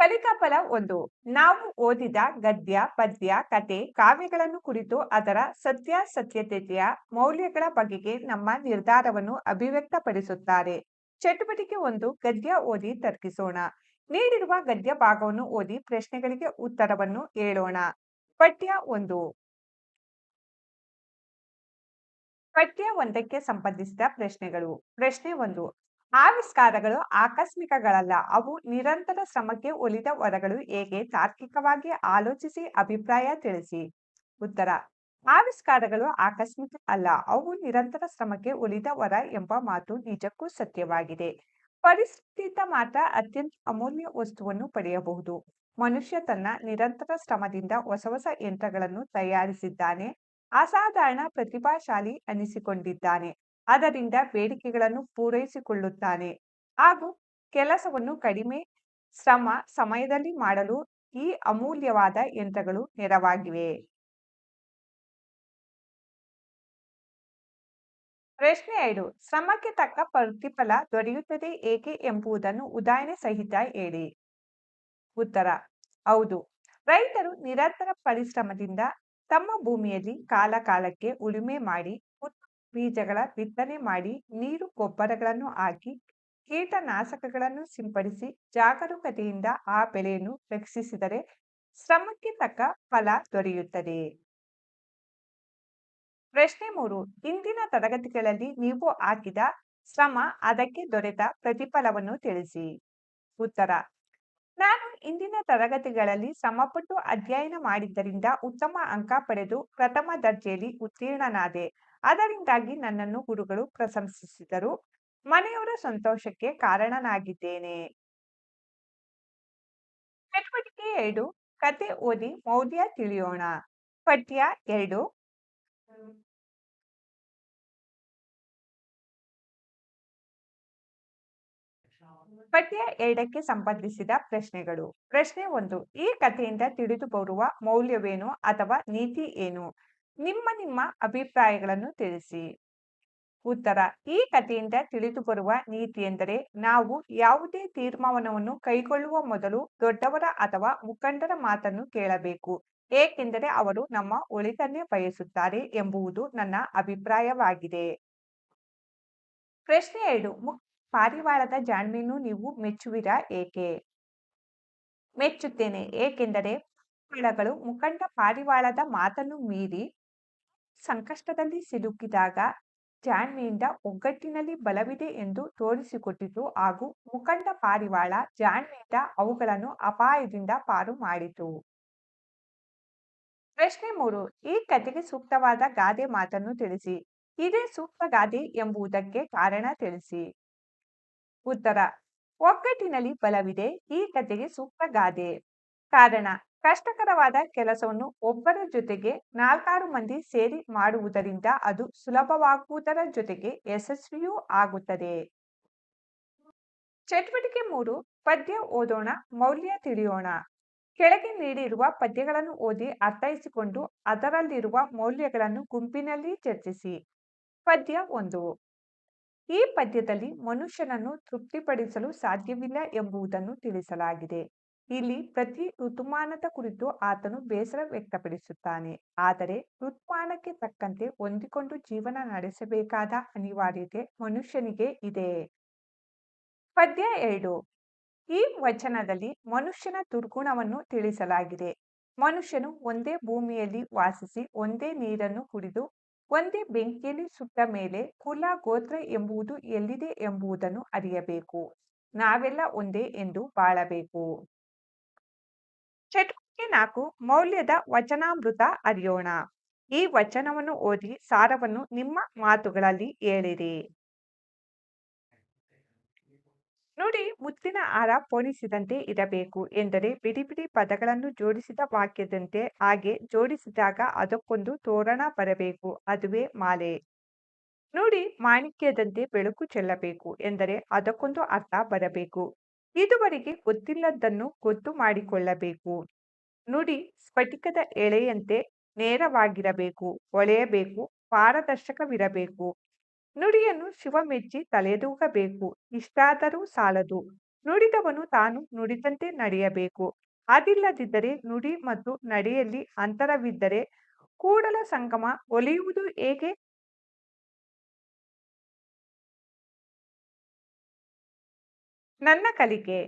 ಫಲಿತಾಫಲ ಒಂದು. ನಾವು ಓದಿದ ಗದ್ಯ, ಪದ್ಯ, ಕತೆ, ಕಾವ್ಯಗಳನ್ನು ಕುರಿತು ಅದರ ಸತ್ಯ, ಸತ್ಯತೆಯ ಮೌಲ್ಯಗಳ ಬಗೆಗೆ ನಮ್ಮ ನಿರ್ಧಾರವನ್ನು ಅಭಿವ್ಯಕ್ತಪಡಿಸುತ್ತಾರೆ. ಚಟುವಟಿಕೆ ಒಂದು, ಗದ್ಯ ಓದಿ ತರ್ಕಿಸೋಣ. ನೀಡಿರುವ ಗದ್ಯ ಭಾಗವನ್ನು ಓದಿ ಪ್ರಶ್ನೆಗಳಿಗೆ ಉತ್ತರವನ್ನು ಹೇಳೋಣ. ಪಠ್ಯ ಒಂದು. ಪಠ್ಯ ಒಂದಕ್ಕೆ ಸಂಬಂಧಿಸಿದ ಪ್ರಶ್ನೆಗಳು. ಪ್ರಶ್ನೆ ಒಂದು. ಆವಿಷ್ಕಾರಗಳು ಆಕಸ್ಮಿಕಗಳಲ್ಲ. ಅವು ನಿರಂತರ ಶ್ರಮಕ್ಕೆ ಒಲಿದ ವರಗಳು ಹೇಗೆ? ತಾರ್ಕಿಕವಾಗಿ ಆಲೋಚಿಸಿ, ಅಭಿಪ್ರಾಯ ತಿಳಿಸಿ. ಉತ್ತರ, ಆವಿಷ್ಕಾರಗಳು ಆಕಸ್ಮಿಕ ಅಲ್ಲ. ಅವು ನಿರಂತರ ಶ್ರಮಕ್ಕೆ ಒಲಿದ ವರ ಎಂಬ ಮಾತು ನಿಜಕ್ಕೂ ಸತ್ಯವಾಗಿದೆ. ಪರಿಸ್ಥಿತ ಮಾತ್ರ ಅತ್ಯಂತ ಅಮೂಲ್ಯ ವಸ್ತುವನ್ನು ಪಡೆಯಬಹುದು. ಮನುಷ್ಯ ತನ್ನ ನಿರಂತರ ಶ್ರಮದಿಂದ ಹೊಸ ಹೊಸ ಯಂತ್ರಗಳನ್ನು ತಯಾರಿಸಿದ್ದಾನೆ. ಅಸಾಧಾರಣ, ಪ್ರತಿಭಾಶಾಲಿ ಅನಿಸಿಕೊಂಡಿದ್ದಾನೆ. ಅದರಿಂದ ಬೇಡಿಕೆಗಳನ್ನು ಪೂರೈಸಿಕೊಳ್ಳುತ್ತಾನೆ. ಹಾಗೂ ಕೆಲಸವನ್ನು ಕಡಿಮೆ ಶ್ರಮ ಸಮಯದಲ್ಲಿ ಮಾಡಲು ಈ ಅಮೂಲ್ಯವಾದ ಯಂತ್ರಗಳು ನೆರವಾಗಿವೆ. ಪ್ರಶ್ನೆ ಐದು, ಶ್ರಮಕ್ಕೆ ತಕ್ಕ ಪ್ರತಿಫಲ ದೊರೆಯುತ್ತದೆ ಏಕೆ ಎಂಬುದನ್ನು ಉದಾಹರಣೆ ಸಹಿತ ಹೇಳಿ. ಉತ್ತರ, ಹೌದು. ರೈತರು ನಿರಂತರ ಪರಿಶ್ರಮದಿಂದ ತಮ್ಮ ಭೂಮಿಯಲ್ಲಿ ಕಾಲ ಕಾಲಕ್ಕೆ ಉಳುಮೆ ಮಾಡಿ ಬೀಜಗಳ ಬಿತ್ತನೆ ಮಾಡಿ ನೀರು ಗೊಬ್ಬರಗಳನ್ನು ಹಾಕಿ ಕೀಟನಾಶಕಗಳನ್ನು ಸಿಂಪಡಿಸಿ ಜಾಗರೂಕತೆಯಿಂದ ಆ ಬೆಳೆಯನ್ನು ರಕ್ಷಿಸಿದರೆ ಶ್ರಮಕ್ಕೆ ತಕ್ಕ ಫಲ ದೊರೆಯುತ್ತದೆ. ಪ್ರಶ್ನೆ ಮೂರು. ಇಂದಿನ ತರಗತಿಗಳಲ್ಲಿ ನೀವು ಹಾಕಿದ ಶ್ರಮ ಅದಕ್ಕೆ ದೊರೆತ ಪ್ರತಿಫಲವನ್ನು ತಿಳಿಸಿ. ಉತ್ತರ. ನಾನು ಇಂದಿನ ತರಗತಿಗಳಲ್ಲಿ ಸಮಪಟ್ಟು ಅಧ್ಯಯನ ಮಾಡಿದ್ದರಿಂದ ಉತ್ತಮ ಅಂಕ ಪಡೆದು ಪ್ರಥಮ ದರ್ಜೆಯಲ್ಲಿ ಉತ್ತೀರ್ಣನಾದೆ. ಅದರಿಂದಾಗಿ ನನ್ನನ್ನು ಗುರುಗಳು ಪ್ರಶಂಸಿಸಿದರು. ಮನೆಯವರ ಸಂತೋಷಕ್ಕೆ ಕಾರಣನಾಗಿದ್ದೇನೆ. ಚಟುವಟಿಕೆ ಎರಡು, ಕತೆ ಓದಿ ಮೌಲ್ಯ ತಿಳಿಯೋಣ. ಪಠ್ಯ ಎರಡು ಪಠ್ಯ ಎರಡಕ್ಕೆ ಸಂಬಂಧಿಸಿದ ಪ್ರಶ್ನೆಗಳು. ಪ್ರಶ್ನೆ ಒಂದು, ಈ ಕಥೆಯಿಂದ ತಿಳಿದು ಬರುವ ಮೌಲ್ಯವೇನು ಅಥವಾ ನೀತಿ ಏನು? ನಿಮ್ಮ ನಿಮ್ಮ ಅಭಿಪ್ರಾಯಗಳನ್ನು ತಿಳಿಸಿ. ಉತ್ತರ, ಈ ಕಥೆಯಿಂದ ತಿಳಿದು ಬರುವ ನೀತಿ ಎಂದರೆ ನಾವು ಯಾವುದೇ ತೀರ್ಮಾನವನ್ನು ಕೈಗೊಳ್ಳುವ ಮೊದಲು ದೊಡ್ಡವರ ಅಥವಾ ಮುಖಂಡರ ಮಾತನ್ನು ಕೇಳಬೇಕು. ಏಕೆಂದರೆ ಅವರು ನಮ್ಮ ಒಳಿತನ್ನೇ ಬಯಸುತ್ತಾರೆ ಎಂಬುವುದು ನನ್ನ ಅಭಿಪ್ರಾಯವಾಗಿದೆ. ಪ್ರಶ್ನೆ ಎರಡು ಪಾರಿವಾಳದ ಜಾಣ್ಮೆಯನ್ನು ನೀವು ಮೆಚ್ಚುವಿರಾ ಏಕೆ? ಮೆಚ್ಚುತ್ತೇನೆ. ಏಕೆಂದರೆ ಪಾರಿವಾಳಗಳು ಮುಖಂಡ ಪಾರಿವಾಳದ ಮಾತನ್ನು ಮೀರಿ ಸಂಕಷ್ಟದಲ್ಲಿ ಸಿಲುಕಿದಾಗ ಜಾಣ್ಮೆಯಿಂದ ಒಗ್ಗಟ್ಟಿನಲ್ಲಿ ಬಲವಿದೆ ಎಂದು ತೋರಿಸಿಕೊಟ್ಟಿತು ಹಾಗೂ ಮುಖಂಡ ಪಾರಿವಾಳ ಜಾಣ್ಮೆಯಿಂದ ಅವುಗಳನ್ನು ಅಪಾಯದಿಂದ ಪಾರು ಮಾಡಿತು. ಪ್ರಶ್ನೆ ಮೂರು. ಈ ಕಥೆಗೆ ಸೂಕ್ತವಾದ ಗಾದೆ ಮಾತನ್ನು ತಿಳಿಸಿ. ಇದೇ ಸೂಕ್ತ ಗಾದೆ ಎಂಬುದಕ್ಕೆ ಕಾರಣ ತಿಳಿಸಿ. ಉತ್ತರ, ಒಗ್ಗಟ್ಟಿನಲ್ಲಿ ಬಲವಿದೆ, ಈ ಕಥೆಗೆ ಸೂಕ್ತ ಗಾದೆ. ಕಾರಣ, ಕಷ್ಟಕರವಾದ ಕೆಲಸವನ್ನು ಒಬ್ಬರ ಜೊತೆಗೆ ನಾಲ್ಕಾರು ಮಂದಿ ಸೇರಿ ಮಾಡುವುದರಿಂದ ಅದು ಸುಲಭವಾಗುವುದರ ಜೊತೆಗೆ ಯಶಸ್ವಿಯೂ ಆಗುತ್ತದೆ. ಚಟುವಟಿಕೆ ಮೂರು, ಪದ್ಯ ಓದೋಣ, ಮೌಲ್ಯ ತಿಳಿಯೋಣ. ಕೆಳಗೆ ನೀಡಿರುವ ಪದ್ಯಗಳನ್ನು ಓದಿ ಅರ್ಥೈಸಿಕೊಂಡು ಅದರಲ್ಲಿರುವ ಮೌಲ್ಯಗಳನ್ನು ಗುಂಪಿನಲ್ಲಿ ಚರ್ಚಿಸಿ. ಪದ್ಯ ಒಂದು. ಈ ಪದ್ಯದಲ್ಲಿ ಮನುಷ್ಯನನ್ನು ತೃಪ್ತಿಪಡಿಸಲು ಸಾಧ್ಯವಿಲ್ಲ ಎಂಬುದನ್ನು ತಿಳಿಸಲಾಗಿದೆ. ಇಲ್ಲಿ ಪ್ರತಿ ಋತುಮಾನದ ಕುರಿತು ಆತನು ಬೇಸರ ವ್ಯಕ್ತಪಡಿಸುತ್ತಾನೆ. ಆದರೆ ಋತುಮಾನಕ್ಕೆ ತಕ್ಕಂತೆ ಹೊಂದಿಕೊಂಡು ಜೀವನ ನಡೆಸಬೇಕಾದ ಅನಿವಾರ್ಯತೆ ಮನುಷ್ಯನಿಗೆ ಇದೆ. ಪದ್ಯ ಎರಡು. ಈ ವಚನದಲ್ಲಿ ಮನುಷ್ಯನ ದುರ್ಗುಣವನ್ನು ತಿಳಿಸಲಾಗಿದೆ. ಮನುಷ್ಯನು ಒಂದೇ ಭೂಮಿಯಲ್ಲಿ ವಾಸಿಸಿ ಒಂದೇ ನೀರನ್ನು ಕುಡಿದು ಒಂದೇ ಬೆಂಕಿಯಲ್ಲಿ ಸುಟ್ಟ ಮೇಲೆ ಕುಲ ಗೋತ್ರ ಎಂಬುದು ಎಲ್ಲಿದೆ ಎಂಬುದನ್ನು ಅರಿಯಬೇಕು. ನಾವೆಲ್ಲ ಒಂದೇ ಎಂದು ಬಾಳಬೇಕು. ಚಟುವಟಿಕೆ ನಾಲ್ಕು, ಮೌಲ್ಯದ ವಚನಾಮೃತ ಅರಿಯೋಣ. ಈ ವಚನವನ್ನು ಓದಿ ಸಾರವನ್ನು ನಿಮ್ಮ ಮಾತುಗಳಲ್ಲಿ ಹೇಳಿರಿ. ನುಡಿ ಮುತ್ತಿನ ಹಾರ ಪೋಣಿಸಿದಂತೆ ಇರಬೇಕು ಎಂದರೆ ಬಿಡಿ ಬಿಡಿ ಪದಗಳನ್ನು ಜೋಡಿಸಿದ ವಾಕ್ಯದಂತೆ ಹಾಗೆ ಜೋಡಿಸಿದಾಗ ಅದಕ್ಕೊಂದು ತೋರಣ ಬರಬೇಕು, ಅದುವೇ ಮಾಲೆ. ನುಡಿ ಮಾಣಿಕ್ಯದಂತೆ ಬೆಳಕು ಚೆಲ್ಲಬೇಕು ಎಂದರೆ ಅದಕ್ಕೊಂದು ಅರ್ಥ ಬರಬೇಕು. ಇದುವರೆಗೆ ಗೊತ್ತಿಲ್ಲದನ್ನು ಗೊತ್ತು ಮಾಡಿಕೊಳ್ಳಬೇಕು. ನುಡಿ ಸ್ಫಟಿಕದ ಎಳೆಯಂತೆ ನೇರವಾಗಿರಬೇಕು, ಹೊಳೆಯಬೇಕು, ಪಾರದರ್ಶಕವಿರಬೇಕು. ನುಡಿಯನ್ನು ಶಿವ ಮೆಚ್ಚಿ ತಲೆದೂಗಬೇಕು, ಇಷ್ಟಾದರೂ ಸಾಲದು. ನುಡಿದವನು ತಾನು ನುಡಿದಂತೆ ನಡೆಯಬೇಕು. ಅದಿಲ್ಲದಿದ್ದರೆ ನುಡಿ ಮತ್ತು ನಡೆಯಲ್ಲಿ ಅಂತರವಿದ್ದರೆ ಕೂಡಲ ಸಂಗಮ ಒಲಿಯುವುದು ಹೇಗೆ? ನನ್ನ ಕಲಿಕೆ.